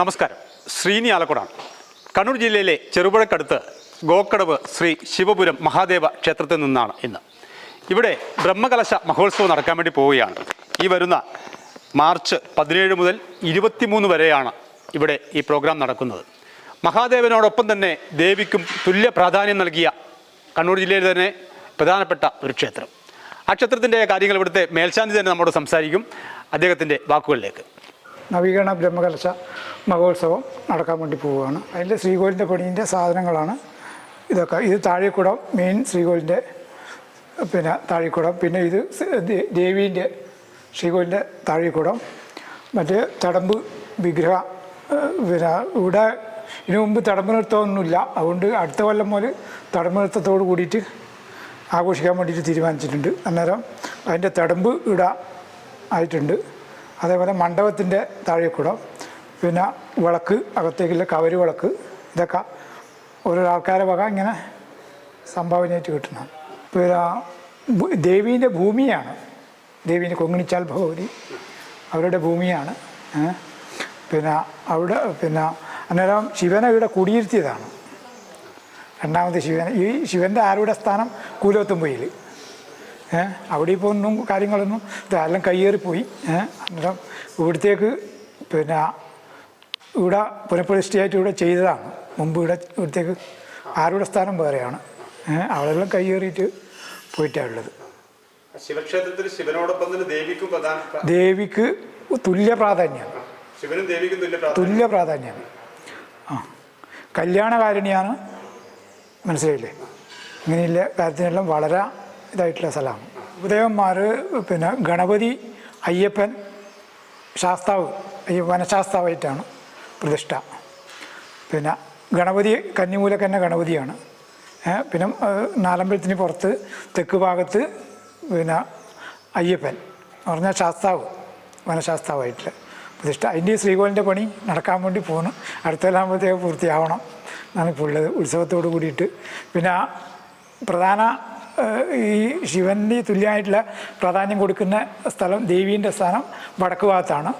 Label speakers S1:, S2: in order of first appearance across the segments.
S1: നമസ്കാരം. ശ്രീനി ആലക്കുടാണ്. കണ്ണൂർ ജില്ലയിലെ ചെറുപുഴക്കടുത്ത് ഗോക്കടവ് ശ്രീ ശിവപുരം മഹാദേവ ക്ഷേത്രത്തിൽ നിന്നാണ് ഇന്ന്. ഇവിടെ ബ്രഹ്മകലശ മഹോത്സവം നടക്കാൻ വേണ്ടി പോവുകയാണ്. ഈ വരുന്ന മാർച്ച് പതിനേഴ് മുതൽ ഇരുപത്തിമൂന്ന് വരെയാണ് ഇവിടെ ഈ പ്രോഗ്രാം നടക്കുന്നത്. മഹാദേവനോടൊപ്പം തന്നെ ദേവിക്കും തുല്യ പ്രാധാന്യം നൽകിയ കണ്ണൂർ ജില്ലയിൽ തന്നെ പ്രധാനപ്പെട്ട ഒരു ക്ഷേത്രം. ആ ക്ഷേത്രത്തിന്റെ കാര്യങ്ങൾ ഇവിടുത്തെ മേൽശാന്തി തന്നെ നമ്മോട് സംസാരിക്കും. അദ്ദേഹത്തിന്റെ വാക്കുകളിലേക്ക്.
S2: നവീകരണ ബ്രഹ്മകലശ മഹോത്സവം നടക്കാൻ വേണ്ടി പോവുകയാണ്. അതിന്റെ ശ്രീകോവിലിന്റെ പണീന്റെ സാധനങ്ങളാണ് ഇതൊക്കെ. ഇത് താഴെക്കുടം മെയിൻ ശ്രീകോവിലിന്റെ പിന്നെ താഴെക്കുടം പിന്നെ ഇത് ദേവീന്റെ ശ്രീകോവിലിന്റെ താഴെക്കുടം മറ്റേ തടമ്പ് വിഗ്രഹ പിന്നെ ഇവിടെ ഇതിനു മുമ്പ് തടമ്പ് നൃത്തമൊന്നുമില്ല അതുകൊണ്ട് അടുത്ത കൊല്ലം മുതൽ തടമ്പ് നൃത്തത്തോട് കൂടിയിട്ട് ആഘോഷിക്കാൻ വേണ്ടിയിട്ട് തീരുമാനിച്ചിട്ടുണ്ട്. അന്നേരം അതിന്റെ തടമ്പ് ഇട ആയിട്ടുണ്ട്. അതേപോലെ മണ്ഡപത്തിന്റെ താഴെക്കൂടം പിന്നെ വിളക്ക് അകത്തേക്കുള്ള കവരി വിളക്ക് ഇതൊക്കെ ഓരോ ആൾക്കാരെ വക ഇങ്ങനെ സംഭാവനയായിട്ട് കിട്ടുന്നത് പിന്നെ ദേവീന്റെ ഭൂമിയാണ്. ദേവീന്റെ കൊങ്ങിണിച്ചാൽ ഭഗവതി അവരുടെ ഭൂമിയാണ്. പിന്നെ അവിടെ പിന്നെ അന്നേരം ശിവനെ ഇവിടെ കുടിയിരുത്തിയതാണ്. രണ്ടാമത്തെ ശിവൻ. ഈ ശിവന്റെ ആരുടെ സ്ഥാനം കൂലോത്തുമ്പയിൽ? അവിടെ ഇപ്പോൾ ഒന്നും കാര്യങ്ങളൊന്നും ഇതെല്ലാം കയ്യേറിപ്പോയി. ഏഹ് അന്നേരം ഇവിടത്തേക്ക് പിന്നെ ഇവിടെ പുനഃപ്രതിഷ്ഠയായിട്ട് ഇവിടെ ചെയ്തതാണ്. മുമ്പ് ഇവിടെ ഇവിടത്തേക്ക് ആരുടെ സ്ഥാനം വേറെയാണ്. അവിടെല്ലാം കയ്യേറിയിട്ട് പോയിട്ടാണുള്ളത്.
S1: ശിവക്ഷേത്രത്തിൽ ശിവനോടൊപ്പം തന്നെ ദേവിക്കും
S2: ദേവിക്ക് തുല്യ പ്രാധാന്യം
S1: ശിവനും ദേവിക്കും തുല്യ
S2: തുല്യ പ്രാധാന്യം ആ. കല്യാണകാരിണിയാണ് മനസ്സിലായില്ലേ? ഇങ്ങനെയുള്ള കാര്യത്തിനെല്ലാം വളരെ ഇതായിട്ടുള്ള സ്ഥലമാണ് ഉപദേവന്മാർ പിന്നെ ഗണപതി അയ്യപ്പൻ ശാസ്താവ് ഈ വനശാസ്താവായിട്ടാണ് പ്രതിഷ്ഠ. പിന്നെ ഗണപതി കന്നിമൂലക്ക് തന്നെ ഗണപതിയാണ്. പിന്നെ നാലമ്പലത്തിന് പുറത്ത് തെക്ക് ഭാഗത്ത് പിന്നെ അയ്യപ്പൻ എന്ന് പറഞ്ഞാൽ ശാസ്താവ് വനശാസ്താവായിട്ടുള്ള പ്രതിഷ്ഠ. അതിന്റെ ശ്രീകോലിന്റെ പണി നടക്കാൻ വേണ്ടി പോകുന്നു അടുത്തൊല്ലാകുമ്പോഴത്തേക്ക് പൂർത്തിയാവണം എന്നാണ് ഇപ്പോൾ ഉള്ളത്. ഉത്സവത്തോട് കൂടിയിട്ട്. പിന്നെ പ്രധാന ഈ ശിവന്റെ തുല്യമായിട്ടുള്ള പ്രാധാന്യം കൊടുക്കുന്ന സ്ഥലം ദേവീന്റെ സ്ഥാനം വടക്ക് ഭാഗത്താണ്.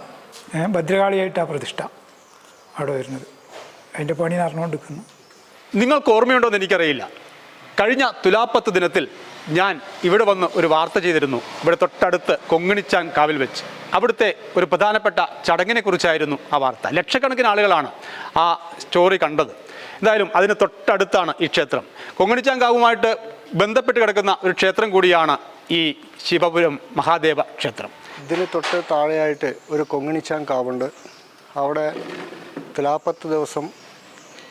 S2: ഭദ്രകാളിയായിട്ടാണ് പ്രതിഷ്ഠ അവിടെ വരുന്നത്. അതിന്റെ പണി നടന്നുകൊണ്ടിരിക്കുന്നു.
S1: നിങ്ങൾക്ക് ഓർമ്മയുണ്ടോ എന്ന് എനിക്കറിയില്ല. കഴിഞ്ഞ തുലാപ്പത്ത് ദിനത്തിൽ ഞാൻ ഇവിടെ വന്ന് ഒരു വാർത്ത ചെയ്തിരുന്നു. ഇവിടെ തൊട്ടടുത്ത് കൊങ്ങിണിച്ചാൻ കാവിൽ വെച്ച്. അവിടുത്തെ ഒരു പ്രധാനപ്പെട്ട ചടങ്ങിനെ കുറിച്ചായിരുന്നു ആ വാർത്ത. ലക്ഷക്കണക്കിന് ആളുകളാണ് ആ സ്റ്റോറി കണ്ടത്. എന്തായാലും അതിന് തൊട്ടടുത്താണ് ഈ ക്ഷേത്രം. കൊങ്ങിണിച്ചാൻ കാവുമായിട്ട് ബന്ധപ്പെട്ട് കിടക്കുന്ന ഒരു ക്ഷേത്രം കൂടിയാണ് ഈ ശിവപുരം മഹാദേവ ക്ഷേത്രം.
S3: ഇതിന് തൊട്ട് താഴെയായിട്ട് ഒരു കൊങ്ങിണിച്ചാൻ കാവുണ്ട്. അവിടെ തുലാപ്പത്ത് ദിവസം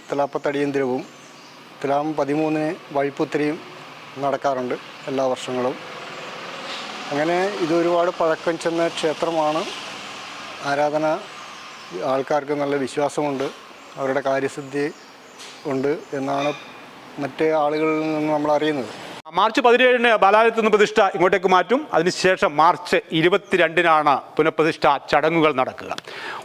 S3: തിലാപ്പത്തടിയന്തിരവും തിലാം പതിമൂന്നിന് വഴിപ്പുത്തിരിയും നടക്കാറുണ്ട് എല്ലാ വർഷങ്ങളും. അങ്ങനെ ഇത് ഒരുപാട് പഴക്കം ചെന്ന ക്ഷേത്രമാണ്. ആരാധന ആൾക്കാർക്ക് നല്ല വിശ്വാസമുണ്ട്. അവരുടെ കാര്യസിദ്ധി ഉണ്ട് എന്നാണ് മറ്റ് ആളുകളിൽ നിന്ന് നമ്മൾ അറിയുന്നത്.
S1: മാർച്ച് പതിനേഴിന് ബാലാലയത്ത് നിന്ന് പ്രതിഷ്ഠ ഇങ്ങോട്ടേക്ക് മാറ്റും. അതിനുശേഷം മാർച്ച് ഇരുപത്തിരണ്ടിനാണ് പുനഃപ്രതിഷ്ഠ ചടങ്ങുകൾ നടക്കുക.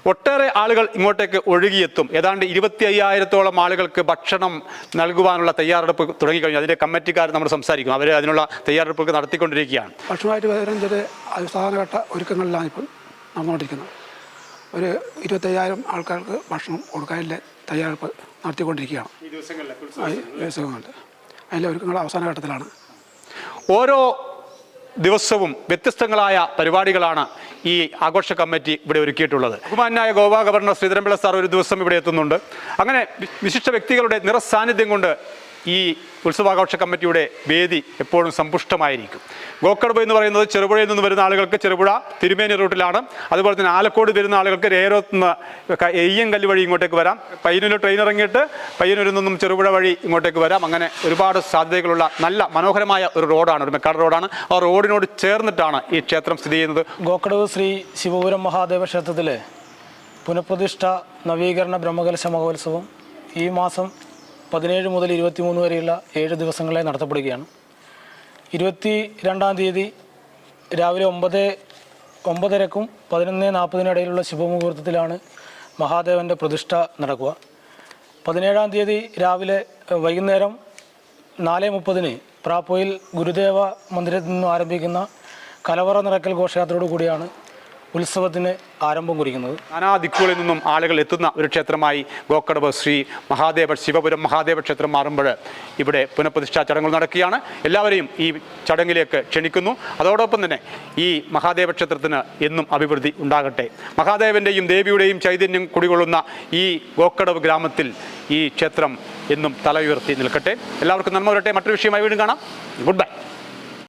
S1: ഒട്ടേറെ ആളുകൾ ഇങ്ങോട്ടേക്ക് ഒഴുകിയെത്തും. ഏതാണ്ട് ഇരുപത്തി അയ്യായിരത്തോളം ആളുകൾക്ക് ഭക്ഷണം നൽകുവാനുള്ള തയ്യാറെടുപ്പ് തുടങ്ങിക്കഴിഞ്ഞു. അതിന്റെ കമ്മിറ്റിക്കാർ നമ്മൾ സംസാരിക്കും. അവർ അതിനുള്ള തയ്യാറെടുപ്പൊക്കെ നടത്തിക്കൊണ്ടിരിക്കുകയാണ്.
S4: ഭക്ഷണമായിട്ട് വേറെ ചില അവസാനഘട്ട ഒരുക്കങ്ങളിലാണ് ഇപ്പോൾ നടന്നുകൊണ്ടിരിക്കുന്നത്. ഒരു ഇരുപത്തയ്യായിരം ആൾക്കാർക്ക് ഭക്ഷണം കൊടുക്കാനുള്ള തയ്യാറെടുപ്പ് നടത്തിക്കൊണ്ടിരിക്കുകയാണ്. ദിവസങ്ങളിൽ അതിലെ ഒരുക്കങ്ങൾ അവസാന ഘട്ടത്തിലാണ്.
S1: ഓരോ ദിവസവും വ്യത്യസ്തങ്ങളായ പരിപാടികളാണ് ഈ ആഘോഷ കമ്മിറ്റി ഇവിടെ ഒരുക്കിയിട്ടുള്ളത്. ബഹുമാനായ ഗോവ ഗവർണർ ശ്രീധരൻപിള്ള സാർ ഒരു ദിവസം ഇവിടെ എത്തുന്നുണ്ട്. അങ്ങനെ വിശിഷ്ട വ്യക്തികളുടെ നിറസാന്നിധ്യം കൊണ്ട് ഈ ഉത്സവാഘോഷ കമ്മിറ്റിയുടെ വേദി എപ്പോഴും സമ്പുഷ്ടമായിരിക്കും. ഗോക്കടവ് എന്ന് പറയുന്നത് ചെറുപുഴയിൽ നിന്ന് വരുന്ന ആളുകൾക്ക് ചെറുപുഴ തിരുമേനി റൂട്ടിലാണ്. അതുപോലെ തന്നെ ആലക്കോട് വരുന്ന ആളുകൾക്ക് രേരോത്ത് നിന്ന് എയ്യം എയ്യങ്കല്ല് വഴി ഇങ്ങോട്ടേക്ക് വരാം. പയ്യന്നൂർ ട്രെയിൻ ഇറങ്ങിയിട്ട് പയ്യന്നൂരിൽ നിന്നും ചെറുപുഴ വഴി ഇങ്ങോട്ടേക്ക് വരാം. അങ്ങനെ ഒരുപാട് സാധ്യതകളുള്ള നല്ല മനോഹരമായ ഒരു റോഡാണ് ഒരു മെക്കാട് റോഡാണ്. ആ റോഡിനോട് ചേർന്നിട്ടാണ് ഈ ക്ഷേത്രം സ്ഥിതി ചെയ്യുന്നത്.
S5: ഗോക്കടവ് ശ്രീ ശിവപുരം മഹാദേവ ക്ഷേത്രത്തിലെ പുനഃപ്രതിഷ്ഠ നവീകരണ ബ്രഹ്മകലശ മഹോത്സവം ഈ മാസം പതിനേഴ് മുതൽ ഇരുപത്തിമൂന്ന് വരെയുള്ള ഏഴ് ദിവസങ്ങളെ നടത്തപ്പെടുകയാണ്. ഇരുപത്തി രണ്ടാം തീയതി രാവിലെ ഒമ്പത് ഒമ്പതരക്കും പതിനൊന്ന് നാൽപ്പതിനിടയിലുള്ള ശുഭമുഹൂർത്തത്തിലാണ് മഹാദേവന്റെ പ്രതിഷ്ഠ നടക്കുക. പതിനേഴാം തീയതി രാവിലെ വൈകുന്നേരം നാല് മുപ്പതിന് പ്രാപ്പോയിൽ ഗുരുദേവ മന്ദിരത്തിൽ നിന്നും ആരംഭിക്കുന്ന കലവറ നിറക്കൽ ഘോഷയാത്രയോട് കൂടിയാണ് ഉത്സവത്തിന് ആരംഭം കുറിക്കുന്നത്?
S1: നാനാ ദിക്കുകളിൽ നിന്നും ആളുകൾ എത്തുന്ന ഒരു ക്ഷേത്രമായി ഗോക്കടവ് ശ്രീ മഹാദേവ ശിവപുരം മഹാദേവ ക്ഷേത്രം മാറുമ്പോൾ ഇവിടെ പുനഃപ്രതിഷ്ഠാ ചടങ്ങുകൾ നടക്കുകയാണ്. എല്ലാവരെയും ഈ ചടങ്ങിലേക്ക് ക്ഷണിക്കുന്നു. അതോടൊപ്പം തന്നെ ഈ മഹാദേവ ക്ഷേത്രത്തിന് എന്നും അഭിവൃദ്ധി ഉണ്ടാകട്ടെ. മഹാദേവന്റെയും ദേവിയുടെയും ചൈതന്യം കുടികൊള്ളുന്ന ഈ ഗോക്കടവ് ഗ്രാമത്തിൽ ഈ ക്ഷേത്രം എന്നും തല നിൽക്കട്ടെ. എല്ലാവർക്കും നന്മ വരട്ടെ. മറ്റൊരു വിഷയമായി വീണ്ടും കാണാം. Good bye